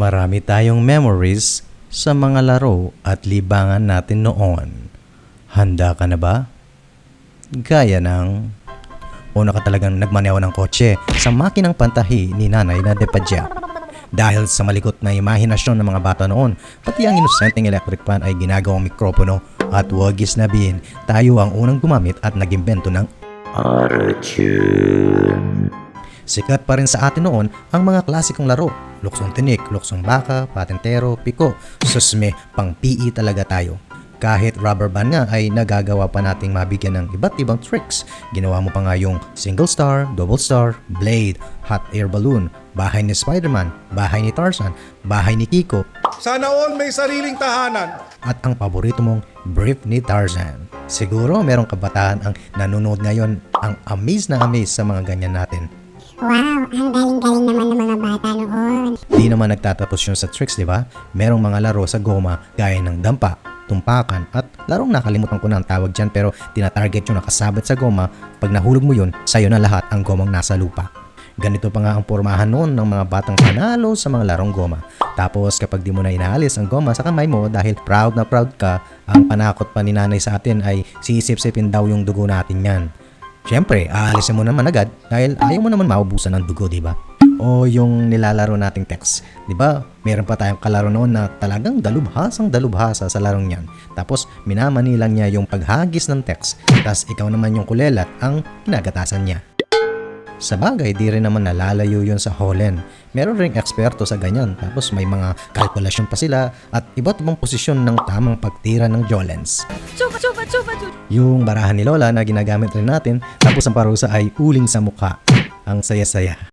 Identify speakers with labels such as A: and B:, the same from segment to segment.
A: Marami tayong memories sa mga laro at libangan natin noon. Handa ka na ba? Gaya ng... Una ka talagang nagmaneho ng kotse sa makinang pantahi ni Nanay na Depadya. Dahil sa malikot na imahinasyon ng mga bata noon, pati ang inosenteng electric fan ay ginagawang mikropono at huwag isnabihin, tayo ang unang gumamit at nagimbento ng
B: Auto-tune.
A: Sikat pa rin sa atin noon ang mga klasikong laro. Luksong tinik, luksong baka, patentero, piko, susme, pang PE talaga tayo. Kahit rubber band nga ay nagagawa pa nating mabigyan ng iba't ibang tricks. Ginawa mo pa nga yung single star, double star, blade, hot air balloon, bahay ni Spider-Man, bahay ni Tarzan, bahay ni Kiko,
C: Sana all may sariling tahanan.
A: at ang paborito mong brief ni Tarzan. Siguro merong kabataan ang nanonood ngayon ang amaze na amaze sa mga ganyan natin.
D: Wow, ang galing-galing naman ng mga bata noon.
A: Di naman nagtatapos yun sa tricks, di ba? Merong mga laro sa goma gaya ng dampa, tumpakan, at larong nakalimutan ko na ang tawag dyan pero tinatarget yung nakasabit sa goma. Pag nahulog mo yun, sa'yo na lahat ang gomang nasa lupa. Ganito pa nga ang pormahan noon ng mga batang panalo sa mga larong goma. Tapos kapag di mo na inaalis ang goma sa kamay mo dahil proud na proud ka, ang panakot pa ni nanay sa atin ay sisip-sipin daw yung dugo natin yan. Siyempre, aalisin mo naman agad dahil ayaw mo naman maubusan ng dugo, di ba? O yung nilalaro nating text. Di ba? Meron pa tayong kalaro noon na talagang dalubhasang dalubhasa sa larong yan. Tapos minamanilang niya yung paghagis ng text. Tapos ikaw naman yung kulelat ang kinagatasan niya. Sa bagay, di rin naman nalalayo yun sa Holland. Meron ring eksperto sa ganyan. Tapos may mga kalkulasyon pa sila at iba't ibang posisyon ng tamang pagtira ng Jolens.
E: Chupa, chupa, chupa, chupa.
A: Yung barahan ni Lola na ginagamit rin natin. Tapos ang parusa ay uling sa mukha. Ang saya-saya.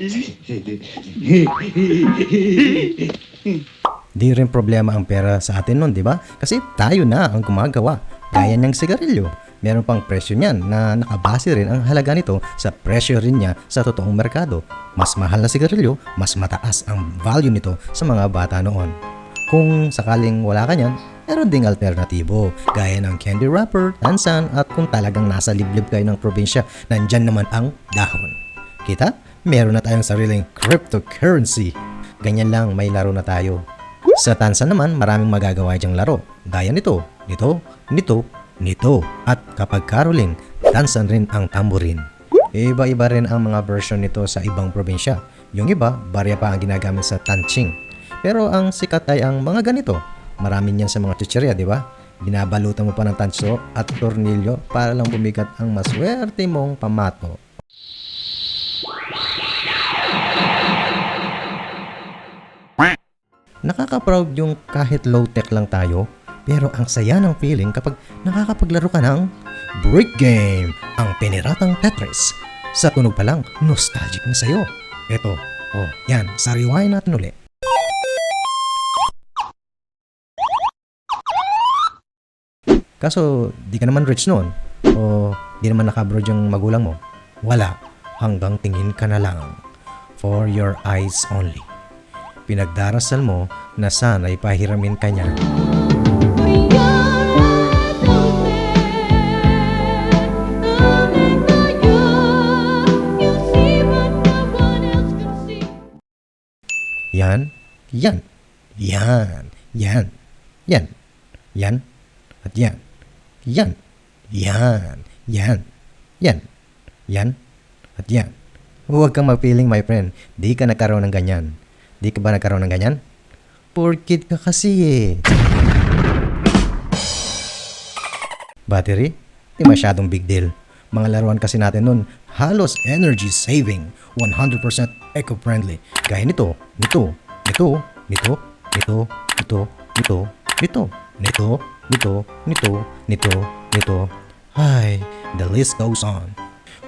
A: Di rin problema ang pera sa atin nun, di ba? Kasi tayo na ang gumagawa. Gaya ng sigarilyo. Meron pang presyo niyan na nakabase rin ang halaga nito sa presyo rin niya sa totoong merkado. Mas mahal na sigarilyo, mas mataas ang value nito sa mga bata noon. Kung sakaling wala ka niyan, meron ding alternatibo gaya ng candy wrapper, tansan at kung talagang nasa liblib kayo ng probinsya, nandyan naman ang dahon. Kita? Meron na tayong sariling cryptocurrency. Ganyan lang, may laro na tayo. Sa tansan naman, maraming magagawa diyang laro. Gaya nito, nito, nito, nito. At kapag caroling, tansan rin ang tamborin. Iba-iba rin ang mga version nito sa ibang probinsya. Yung iba, barya pa ang ginagamit sa tanching. Pero ang sikat ay ang mga ganito. Marami niyan sa mga chicheria, di ba? Binabalutan mo pa ng tanso at tornilyo para lang bumigat ang maswerte mong pamato. Nakaka-proud yung kahit low-tech lang tayo, pero ang saya ng feeling kapag nakakapaglaro ka ng Brick Game, ang piniratang Tetris. Sa tunog pa lang, nostalgic na sa'yo. Eto, oh, yan, sariwain natin uli. Kaso, di ka naman rich noon. O, di naman nakabroad yung magulang mo. Wala. Hanggang tingin ka na lang. For your eyes only. Pinagdarasal mo na sana'y pahiramin ka niya. Yan, yan, yan, yan, yan, yan, at yan, yan, yan, yan, yan, yan, at yan. Huwag kang mapiling my friend, di ka nagkaroon ng ganyan. Di ka ba nagkaroon ng ganyan? Poor kid ka kasi eh. Battery? Di masyadong big deal. Mga laruan kasi natin nun, halos energy saving, 100% eco-friendly. Gaya nito, nito, nito, nito, nito, nito, nito, nito, nito, nito, nito, nito, nito. Ay, the list goes on.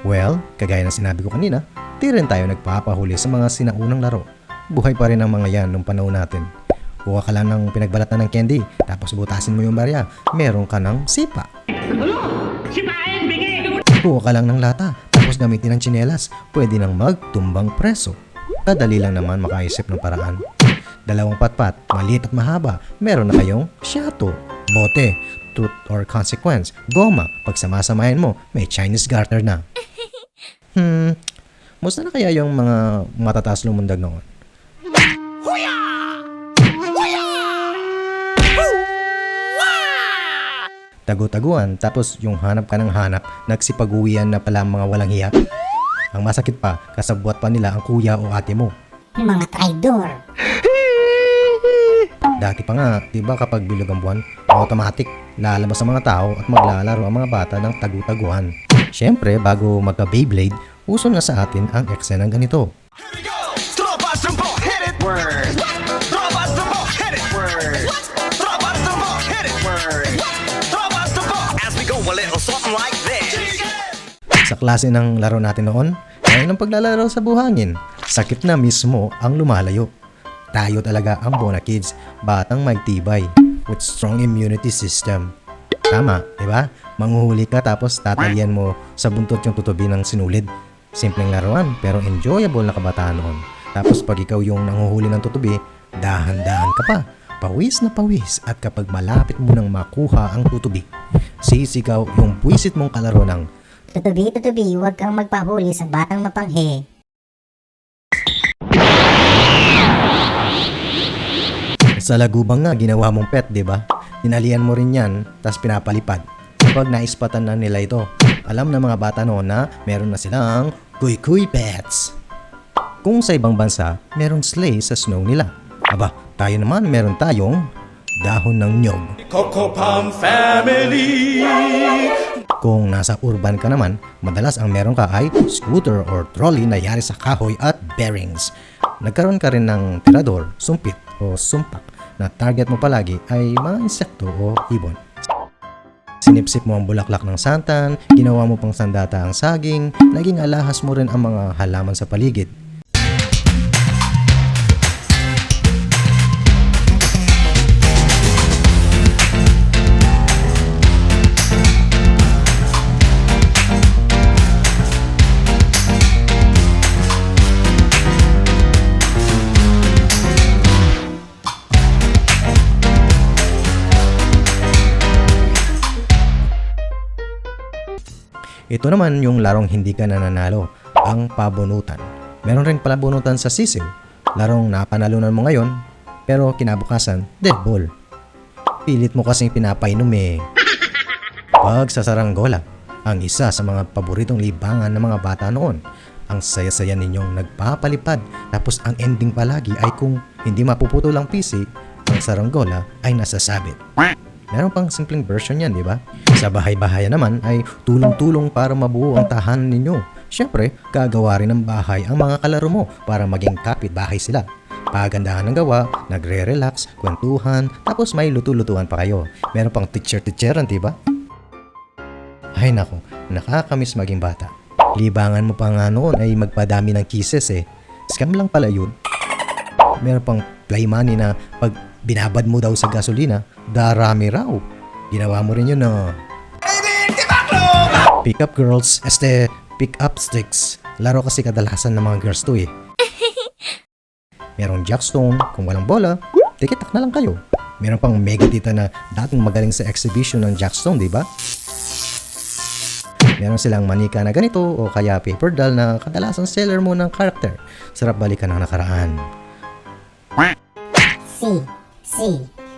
A: Well, kagaya ng sinabi ko kanina, di rin tayo nagpapahuli sa mga sinaunang laro. Buhay pa rin ang mga yan nung panahon natin. Kuha ka lang ng pinagbalatan ng candy, tapos butasin mo yung barya, meron ka ng sipa. Kuha ka lang ng lata, tapos gamitin ng tsinelas, pwede nang magtumbang preso. Kadali lang naman makaisip ng paraan. Dalawang patpat, maliit at mahaba, meron na kayong shato, bote, truth or consequence, goma, pag samasamahin mo, may Chinese garter na. Hmm, musta na kaya yung mga matataas lumundag noon? Tagu-taguan, tapos yung hanap ka ng hanap, nagsipaguwian na pala mga walang hiya. Ang masakit pa, kasabwat pa nila ang kuya o ate mo.
D: Mga traidor.
A: Dati pa nga, di ba kapag bilog ang buwan, automatic, lalabas ang mga tao at maglalaro ang mga bata ng tagu-taguan. Siyempre, bago magka-Beyblade, uso na sa atin ang eksena ng ganito.
B: Here we go. Tropa Stumbo, hit it. Word.
A: Klase ng laro natin noon, ay ng paglalaro sa buhangin. Sakit na mismo ang lumalayo. Tayo talaga ang Bona Kids, batang magtibay, with strong immunity system. Tama, di ba? Manghuhuli ka tapos tatalian mo sa buntot yung tutubi ng sinulid. Simpleng laruan pero enjoyable na kabataan noon. Tapos pag ikaw yung nanguhuli ng tutubi, dahan-dahan ka pa. Pawis na pawis at kapag malapit mo nang makuha ang tutubi, sisigaw yung buwisit mong kalaro ng
D: Tutubi, tutubi, huwag kang magpahuli sa batang mapanghe.
A: Sa lagubang nga, ginawa mong pet, di ba? Tinalian mo rin yan, tas pinapalipad. Kapag naispatan na nila ito, alam ng mga bata noon na meron na silang kuy-kuy pets. Kung sa ibang bansa, merong sleigh sa snow nila. Aba, tayo naman meron tayong dahon ng nyog.
C: Coco Palm Family.
A: Kung nasa urban ka naman, madalas ang meron ka ay scooter or trolley na yari sa kahoy at bearings. Nagkaroon ka rin ng tirador, sumpit o sumpak na target mo palagi ay mga insekto o ibon. Sinipsip mo ang bulaklak ng santan, ginawa mo pang sandata ang saging, naging alahas mo rin ang mga halaman sa paligid. Ito naman yung larong hindi ka nananalo, ang pabunutan. Meron rin pala bunutan sa sisiw, larong napanalunan mo ngayon, pero kinabukasan, dead ball. Pilit mo kasing pinapainom eh. Pag sa saranggola, ang isa sa mga paboritong libangan ng mga bata noon, ang saya-saya ninyong nagpapalipad tapos ang ending palagi ay kung hindi mapuputol ang pisi, ang saranggola ay nasasabit. Meron pang simpleng version yan, di ba? Sa bahay-bahayan naman ay tulong-tulong para mabuo ang tahanan ninyo. Siyempre, gagawa rin ng bahay ang mga kalaro mo para maging kapit-bahay sila. Pagandahan ng gawa, nagre-relax, kwentuhan, tapos may lutu-lutuan pa kayo. Meron pang teacher-teacheran, di ba? Ay nako, nakakamiss maging bata. Libangan mo pa nga noon ay magpadami ng kisses eh. Scam lang pala yun. Meron pang play money na pag binabad mo daw sa gasolina, darami raw. Ginawa mo rin yun no. Pick up girls, este, pick up sticks. Laro kasi kadalasan ng mga girls to eh. Merong jackstone, kung walang bola, tikitak na lang kayo. Meron pang mega tita na dating magaling sa exhibition ng jackstone, di ba? Meron silang manika na ganito o kaya paper doll na kadalasan seller mo ng karakter. Sarap balikan ng nakaraan.
D: Si, si,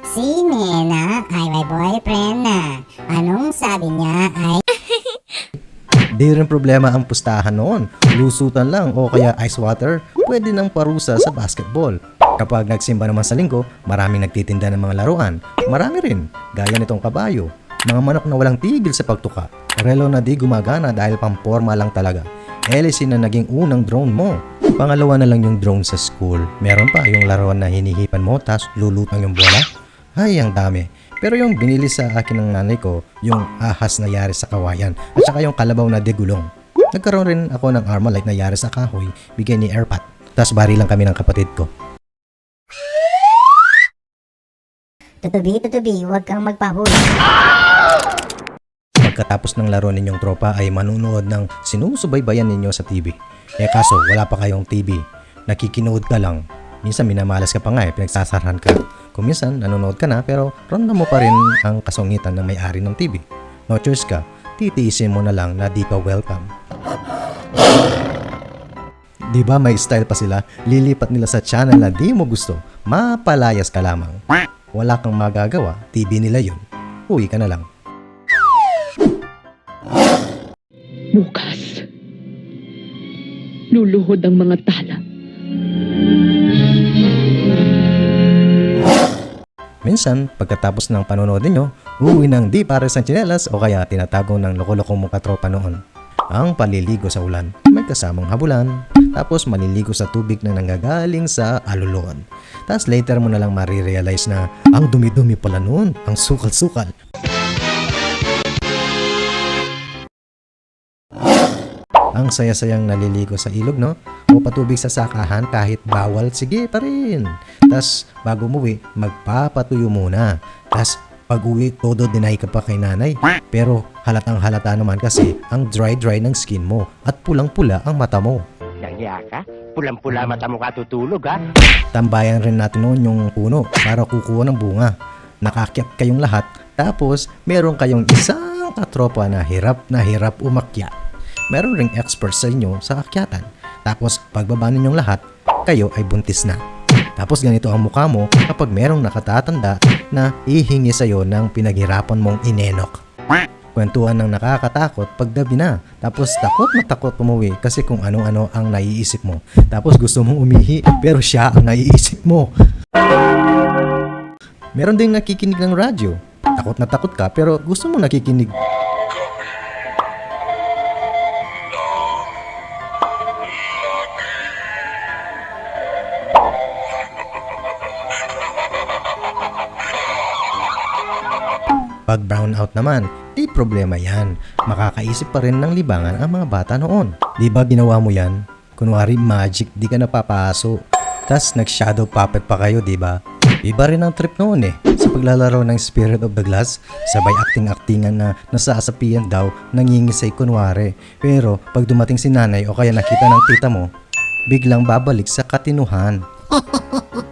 D: si Nena ay may boyfriend na. Anong sabi niya ay
A: Di rin problema ang pustahan noon. Lusutan lang o kaya ice water, pwede nang parusa sa basketball. Kapag nagsimba naman sa linggo, maraming nagtitinda ng mga laruan. Marami rin, gaya nitong kabayo. Mga manok na walang tigil sa pagtuka. Relo na di gumagana dahil pamporma lang talaga. Hélice na naging unang drone mo. Pangalawa na lang yung drone sa school. Meron pa yung laruan na hinihipan mo tas lulutang yung bola. Ay, ang dami. Pero yung binili sa akin ng nanay ko, yung ahas na yari sa kawayan at saka yung kalabaw na degulong. Nagkaroon rin ako ng Armalite na yari sa kahoy, bigay ni Airpat. Tapos bari lang kami ng kapatid ko.
D: Tutubi, tutubi, huwag kang magpahuli.
A: Pagkatapos ng laro ninyong tropa ay manunood ng sinusubaybayan ninyo sa TV. Eh kaso wala pa kayong TV. Nakikinood ka lang. Minsan minamalas ka pa nga eh, pinagsasarhan ka. Kung minsan nanonood ka na pero ronda mo pa rin ang kasungitan ng may-ari ng TV. No choice ka, titiisin mo na lang na di ka welcome. Di ba may style pa sila? Lilipat nila sa channel na di mo gusto. Mapalayas ka lamang. Wala kang magagawa, TV nila yun. Uwi ka na lang.
E: Bukas, luluhod ang mga tala.
A: Minsan, pagkatapos ng panonood ninyo, uuwi ng di pares ng tsinelas o kaya tinatago ng loko-loko mong katropa noon. Ang paliligo sa ulan, may kasamang habulan, tapos maliligo sa tubig na nanggagaling sa alulon. Tapos later mo na lang marirealize na ang dumi-dumi pala noon, ang sukal-sukal. Ang saya-sayang naliligo sa ilog, no? O patubig sa sakahan kahit bawal, sige pa rin. Tas bago umuwi, magpapatuyo muna. Tas pag uwi, todo deny ka pa kay nanay. Pero halatang halata naman kasi ang dry-dry ng skin mo at pulang-pula ang mata mo.
F: Nagya ka? Pulang-pula mata mo katutulog, ha?
A: Tambayan rin natin noon yung puno para kukuha ng bunga. Nakakyat kayong lahat, tapos meron kayong isang katropa na hirap na hirap umakyat. Meron ring expert sa inyo sa akyatan. Tapos pagbaba ninyong lahat, kayo ay buntis na. Tapos ganito ang mukha mo kapag merong nakatatanda na ihingi sa'yo ng pinaghirapan mong inenok. Kwentuhan ng nakakatakot paggabi na. Tapos takot na takot umuwi kasi kung ano-ano ang naiisip mo. Tapos gusto mong umihi pero siya ang naiisip mo. Meron ding nakikinig ng radyo. Takot na takot ka pero gusto mo nakikinig. Pag brown out naman, di problema yan. Makakaisip pa rin ng libangan ang mga bata noon. Di ba ginawa mo yan? Kunwari magic, di ka napapaso. Tas nag-shadow puppet pa kayo, di ba? Iba rin ang trip noon eh. Sa paglalaro ng Spirit of the Glass, sabay acting-actingan na nasasapian daw, nangingisay kunwari. Pero pag dumating si nanay o kaya nakita ng tita mo, biglang babalik sa katinuhan.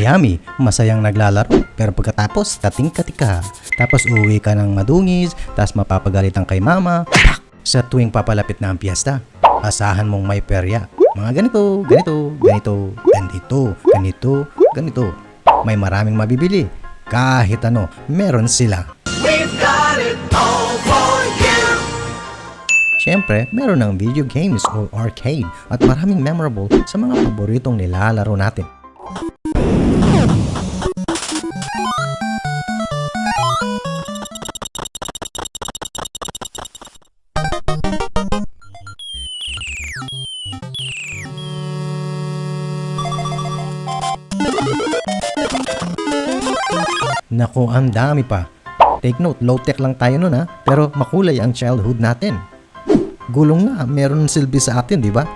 A: Kayami, masayang naglalaro. Pero pagkatapos, kating-kati ka. Tapos uuwi ka ng madungis, tapos mapapagalitan kay mama. Pak! Sa tuwing papalapit na ang piyesta, asahan mong may perya. Mga ganito, ganito, ganito, ganito, ganito, ganito. May maraming mabibili. Kahit ano, meron sila.
B: We've got it all for you.
A: Siyempre, meron ng video games o arcade at maraming memorable sa mga paboritong nilalaro natin. Naku, ang dami pa. Take note, low-tech lang tayo nun ha, pero makulay ang childhood natin. Gulong nga, meron silbi sa atin, di ba?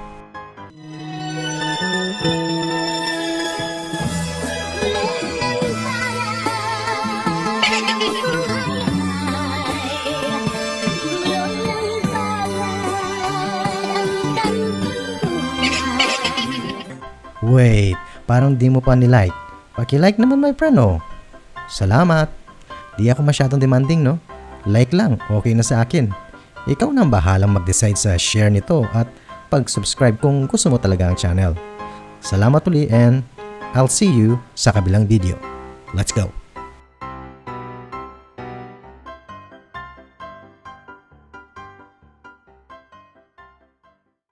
A: Wait, parang di mo pa nilike. Paki-like naman my friend oh. Salamat. Di ako masyadong demanding no? Like lang, okay na sa akin. Ikaw na ang bahalang mag-decide sa share nito at pag-subscribe kung gusto mo talaga ang channel. Salamat uli and I'll see you sa kabilang video. Let's go!